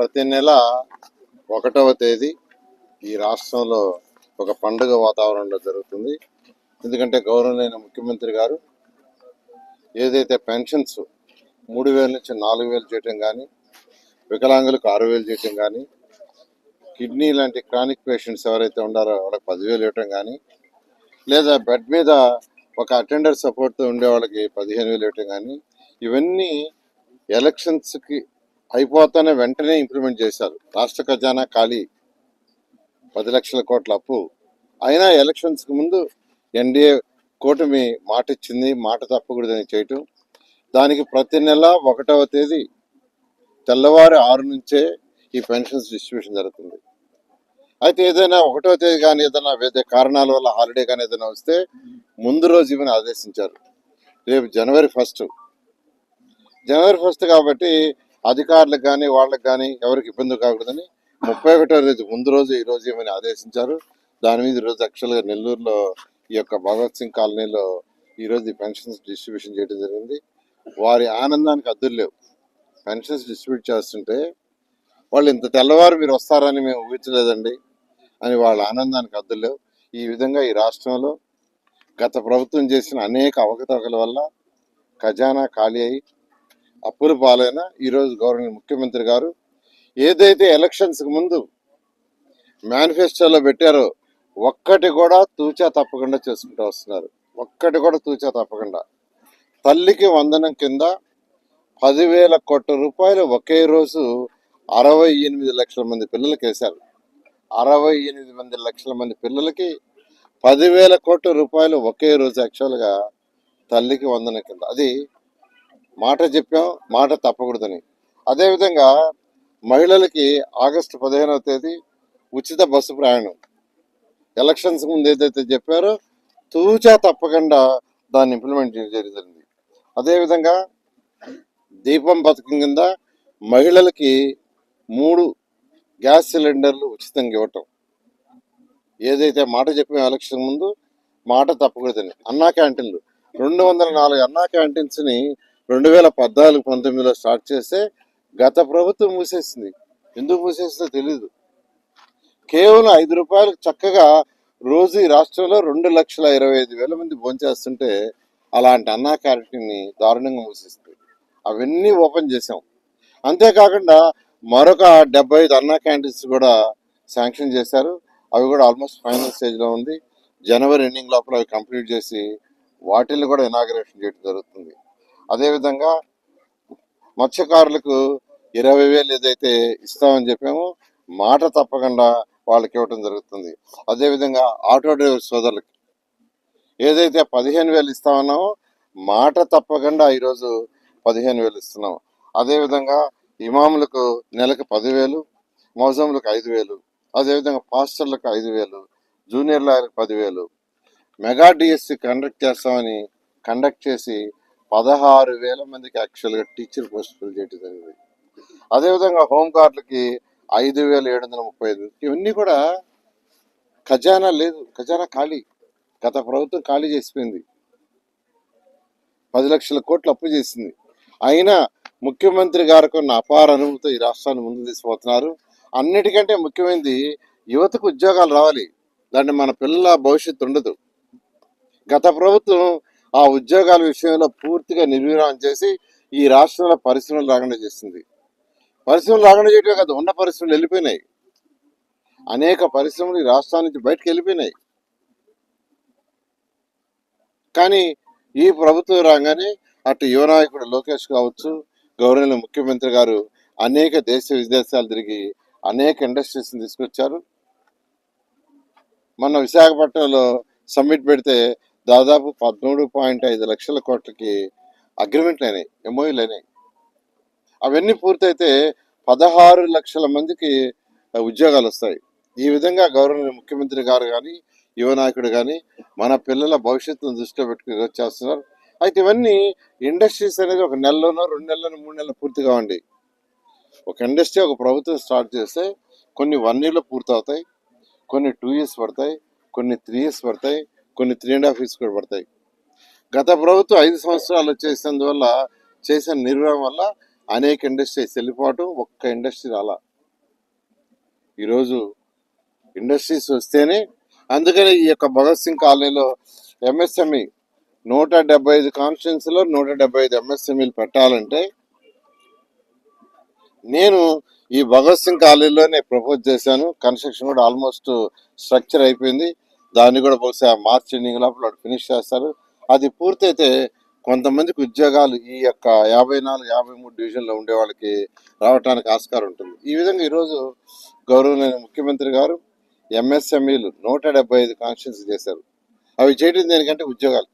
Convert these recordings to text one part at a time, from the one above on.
ప్రతి నెల ఒకటవ తేదీ ఈ రాష్ట్రంలో ఒక పండుగ వాతావరణంలో జరుగుతుంది. ఎందుకంటే గౌరవనీయ ముఖ్యమంత్రి గారు ఏదైతే పెన్షన్స్ మూడు వేల నుంచి నాలుగు వేలు చేయటం కానీ వికలాంగులకు ఆరు వేలు చేయటం కానీ కిడ్నీ లాంటి క్రానిక్ పేషెంట్స్ ఎవరైతే ఉన్నారో వాళ్ళకి పదివేలు ఇవ్వటం కానీ లేదా బెడ్ మీద ఒక అటెండర్ సపోర్ట్తో ఉండే వాళ్ళకి పదిహేను వేలు ఇవ్వటం కానీ ఇవన్నీ ఎలక్షన్స్కి అయిపోతానే వెంటనే ఇంప్లిమెంట్ చేశారు. రాష్ట్ర ఖజానా ఖాళీ పది లక్షల కోట్ల అప్పు. అయినా ఎలక్షన్స్కి ముందు ఎన్డీఏ కూటమి మాట ఇచ్చింది మాట తప్పకూడదని చేయటం. దానికి ప్రతి నెల ఒకటవ తేదీ తెల్లవారు ఆరు నుంచే ఈ పెన్షన్స్ డిస్ట్రిబ్యూషన్ జరుగుతుంది. అయితే ఏదైనా ఒకటో తేదీ కానీ ఏదైనా వేరే కారణాల వల్ల హాలిడే కానీ ఏదైనా వస్తే ముందు రోజు ఇవన్నీ ఆదేశించారు. రేపు జనవరి ఫస్ట్. జనవరి ఫస్ట్ కాబట్టి అధికారులకు కానీ వాళ్ళకి కానీ ఎవరికి ఇబ్బంది కాకూడదని ముప్పై ఒకటో రోజు ముందు రోజు ఈ రోజు ఏమని ఆదేశించారు. దాని మీద ఈరోజు యాక్చువల్గా నెల్లూరులో ఈ యొక్క భగత్ సింగ్ కాలనీలో ఈరోజు పెన్షన్స్ డిస్ట్రిబ్యూషన్ చేయడం జరిగింది. వారి ఆనందానికి అద్దులు లేవు. పెన్షన్స్ డిస్ట్రిబ్యూట్ చేస్తుంటే వాళ్ళు ఇంత తెల్లవారు మీరు వస్తారని మేము ఊహించలేదండి అని వాళ్ళ ఆనందానికి అద్దులు లేవు. ఈ విధంగా ఈ రాష్ట్రంలో గత ప్రభుత్వం చేసిన అనేక అవకతవకల వల్ల ఖజానా ఖాళీ అయి అప్పుల పాలైన ఈరోజు గవర్నర్ ముఖ్యమంత్రి గారు ఏదైతే ఎలక్షన్స్కి ముందు మేనిఫెస్టోలో పెట్టారో ఒక్కటి కూడా తూచా తప్పకుండా చేసుకుంటూ వస్తున్నారు. ఒక్కటి కూడా తూచా తప్పకుండా. తల్లికి వందనం కింద పదివేల కోట్ల రూపాయలు ఒకే రోజు అరవై ఎనిమిది లక్షల మంది పిల్లలకి వేశారు. అరవై ఎనిమిది మంది లక్షల మంది పిల్లలకి పదివేల కోట్ల రూపాయలు ఒకే రోజు యాక్చువల్గా తల్లికి వందనం కింద. అది మాట చెప్పాం మాట తప్పకూడదని. అదేవిధంగా మహిళలకి ఆగస్టు పదిహేనవ తేదీ ఉచిత బస్సు ప్రయాణం. ఎలక్షన్స్ ముందు ఏదైతే చెప్పారో తూచా తప్పకుండా దాన్ని ఇంప్లిమెంట్ చేయడం జరిగింది. అదేవిధంగా దీపం పథకం కింద మహిళలకి మూడు గ్యాస్ సిలిండర్లు ఉచితంగా ఇవ్వటం. ఏదైతే మాట చెప్పిన ఎలక్షన్ ముందు మాట తప్పకూడదని. అన్నా క్యాంటీన్లు. రెండు వందల నాలుగు అన్నా క్యాంటీన్స్ని రెండు వేల పద్నాలుగు పంతొమ్మిదిలో స్టార్ట్ చేస్తే గత ప్రభుత్వం మూసేసింది. ఎందుకు మూసేసిందో తెలియదు కేవలం ఐదు రూపాయలకు చక్కగా రోజు ఈ రాష్ట్రంలో రెండు లక్షల ఇరవై ఐదు వేల మంది భోంచేస్తుంటే అలాంటి అన్నా క్యారెక్టర్ని దారుణంగా మూసేస్తుంది అవన్నీ ఓపెన్ చేసాం అంతేకాకుండా మరొక డెబ్బై ఐదు అన్నా క్యాంటీన్స్ కూడా శాంక్షన్ చేశారు. అవి కూడా ఆల్మోస్ట్ ఫైనల్ స్టేజ్లో ఉంది. జనవరి ఎండింగ్ లోపల అవి కంప్లీట్ చేసి వాటిల్ని కూడా ఇనాగరేషన్ చేయడం జరుగుతుంది. అదేవిధంగా మత్స్యకారులకు ఇరవై వేలు ఏదైతే ఇస్తామని చెప్పామో మాట తప్పకుండా వాళ్ళకి ఇవ్వటం జరుగుతుంది. అదేవిధంగా ఆటో డ్రైవర్ సోదరులకి ఏదైతే పదిహేను వేలు ఇస్తామన్నామో మాట తప్పకుండా ఈరోజు పదిహేను వేలు ఇస్తున్నాం. అదేవిధంగా ఇమాములకు నెలకు పదివేలు మౌజంలకు ఐదు వేలు అదేవిధంగా పాస్టర్లకు ఐదు వేలు జూనియర్ లాయర్కి పదివేలు మెగా డిఎస్సి కండక్ట్ చేస్తామని కండక్ట్ చేసి పదహారు వేల మందికి యాక్చువల్గా టీచర్ పోస్ట్ ఫిల్ చేయడం జరిగింది. అదేవిధంగా హోమ్ ఐదు వేల ఏడు వందల ముప్పై ఐదు ఇవన్నీ కూడా ఖజానా లేదు ఖజానా ఖాళీ. గత ప్రభుత్వం ఖాళీ చేసిపోయింది. పది లక్షల కోట్లు అప్పు చేసింది. అయినా ముఖ్యమంత్రి గారికి ఉన్న అపార అనుభూతితో ఈ రాష్ట్రాన్ని ముందు తీసుకుపోతున్నారు. అన్నిటికంటే ముఖ్యమైనది యువతకు ఉద్యోగాలు రావాలి. దాన్ని మన పిల్లల భవిష్యత్తు ఉండదు. గత ప్రభుత్వం ఆ ఉద్యోగాల విషయంలో పూర్తిగా నిర్వీర్యం చేసి ఈ రాష్ట్రంలో పరిశ్రమలు రాకుండా చేసింది పరిశ్రమలు రాకుండా చేయటమే కాదు ఉన్న పరిశ్రమలు వెళ్ళిపోయినాయి. అనేక పరిశ్రమలు ఈ రాష్ట్రాల నుంచి బయటకు వెళ్ళిపోయినాయి. కానీ ఈ ప్రభుత్వం రాగానే అటు యువ నాయకుడు లోకేష్ కావచ్చు గౌరవ ముఖ్యమంత్రి గారు అనేక దేశ విదేశాలు తిరిగి అనేక ఇండస్ట్రీస్ని తీసుకొచ్చారు. మొన్న విశాఖపట్నంలో సమ్మిట్ పెడితే దాదాపు పదమూడు పాయింట్ ఐదు లక్షల కోట్లకి అగ్రిమెంట్లు అయినాయి ఎంఓయూలు అయినాయి. అవన్నీ పూర్తయితే పదహారు లక్షల మందికి ఉద్యోగాలు వస్తాయి. ఈ విధంగా గవర్నర్ ముఖ్యమంత్రి గారు కానీ యువ నాయకుడు కానీ మన పిల్లల భవిష్యత్తును దృష్టిలో పెట్టుకుని ఈరోజు చేస్తున్నారు. అయితే ఇవన్నీ ఇండస్ట్రీస్ అనేది ఒక నెలలోనో రెండు నెలలోనో మూడు నెలలు పూర్తి కావండి. ఒక ఇండస్ట్రీ ఒక ప్రభుత్వం స్టార్ట్ చేస్తే కొన్ని వన్ ఇయర్లో పూర్తవుతాయి కొన్ని టూ ఇయర్స్ పడతాయి కొన్ని త్రీ ఇయర్స్ పడతాయి కొన్ని త్రీ అండ్ హాఫ్ ఇయర్స్ కూడా పడతాయి. గత ప్రభుత్వం ఐదు సంవత్సరాలు చేసినందువల్ల చేసిన నిర్వహణ వల్ల అనేక ఇండస్ట్రీస్ వెళ్ళిపోవటం ఒక్క ఇండస్ట్రీ రాలా. ఈరోజు ఇండస్ట్రీస్ వస్తేనే అందుకని ఈ యొక్క భగత్ సింగ్ కాలనీలో ఎంఎస్ఎంఈ నూట డెబ్బై ఐదు కాన్స్టిట్యున్సీలో నూట డెబ్బై ఐదు ఎంఎస్ఎంఈలు పెట్టాలంటే నేను ఈ భగత్ సింగ్ కాలనీలోనే ప్రపోజ్ చేశాను. కన్స్ట్రక్షన్ కూడా ఆల్మోస్ట్ స్ట్రక్చర్ అయిపోయింది. దాన్ని కూడా బహుశా మార్చ్ ఎండింగ్ లోపల ఫినిష్ చేస్తారు. అది పూర్తయితే కొంతమందికి ఉద్యోగాలు ఈ యొక్క యాభై నాలుగు యాభై మూడు డివిజన్లో ఉండే వాళ్ళకి రావడానికి ఆస్కారం ఉంటుంది. ఈ విధంగా ఈరోజు గౌరవనీయ ముఖ్యమంత్రి గారు ఎంఎస్ఎంఈలు నూట డెబ్బై ఐదు కాన్స్టిట్యూన్సీ చేశారు. అవి చేయడం దేనికంటే ఉద్యోగాలు.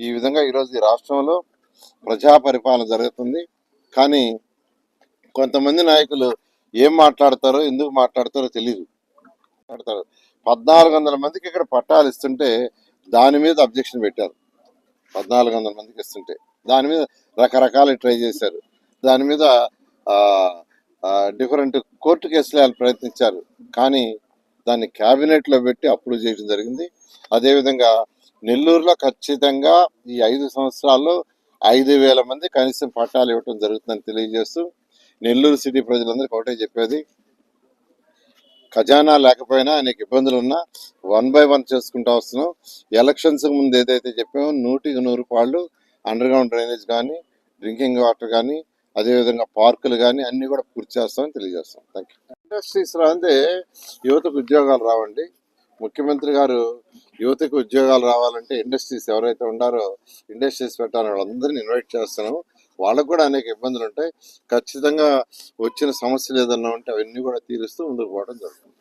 ఈ విధంగా ఈరోజు ఈ రాష్ట్రంలో ప్రజా పరిపాలన జరుగుతుంది. కానీ కొంతమంది నాయకులు ఏం మాట్లాడతారో ఎందుకు మాట్లాడతారో తెలియదు మాట్లాడతారు. పద్నాలుగు వందల మందికి ఇక్కడ పట్టాలు ఇస్తుంటే దాని మీద అబ్జెక్షన్ పెట్టారు. పద్నాలుగు వందల మందికి ఇస్తుంటే దాని మీద రకరకాల ట్రై చేశారు. దాని మీద డిఫరెంట్ కోర్టు కేసులు వాళ్ళు ప్రయత్నించారు. కానీ దాన్ని క్యాబినెట్లో పెట్టి అప్రూవ్ చేయడం జరిగింది. అదేవిధంగా నెల్లూరులో ఖచ్చితంగా ఈ ఐదు సంవత్సరాల్లో ఐదు వేల మంది కనీసం పట్టాలు ఇవ్వటం జరుగుతుందని తెలియజేస్తూ నెల్లూరు సిటీ ప్రజలందరికీ ఒకటే చెప్పేది. ఖజానా లేకపోయినా అనేక ఇబ్బందులు ఉన్నా వన్ బై వన్ చేసుకుంటూ వస్తున్నాం ఎలక్షన్స్ ముందు ఏదైతే చెప్పామో నూటికి నూరు పాళ్ళు అండర్ గ్రౌండ్ డ్రైనేజ్ కానీ డ్రింకింగ్ వాటర్ కానీ అదేవిధంగా పార్కులు కానీ అన్నీ కూడా పూర్తి చేస్తామని తెలియజేస్తాం థ్యాంక్ యూ ఇండస్ట్రీస్ రాందే యువతకు ఉద్యోగాలు రావండి. ముఖ్యమంత్రి గారు యువతకు ఉద్యోగాలు రావాలంటే ఇండస్ట్రీస్ ఎవరైతే ఉండారో ఇండస్ట్రీస్ పెట్టాలని వాళ్ళందరినీ ఇన్వైట్ చేస్తున్నాము. వాళ్ళకు కూడా అనేక ఇబ్బందులు ఉంటాయి. ఖచ్చితంగా వచ్చిన సమస్యలు ఏదన్నా ఉంటే అవన్నీ కూడా తీరుస్తూ ముందుకు పోవడం జరుగుతుంది.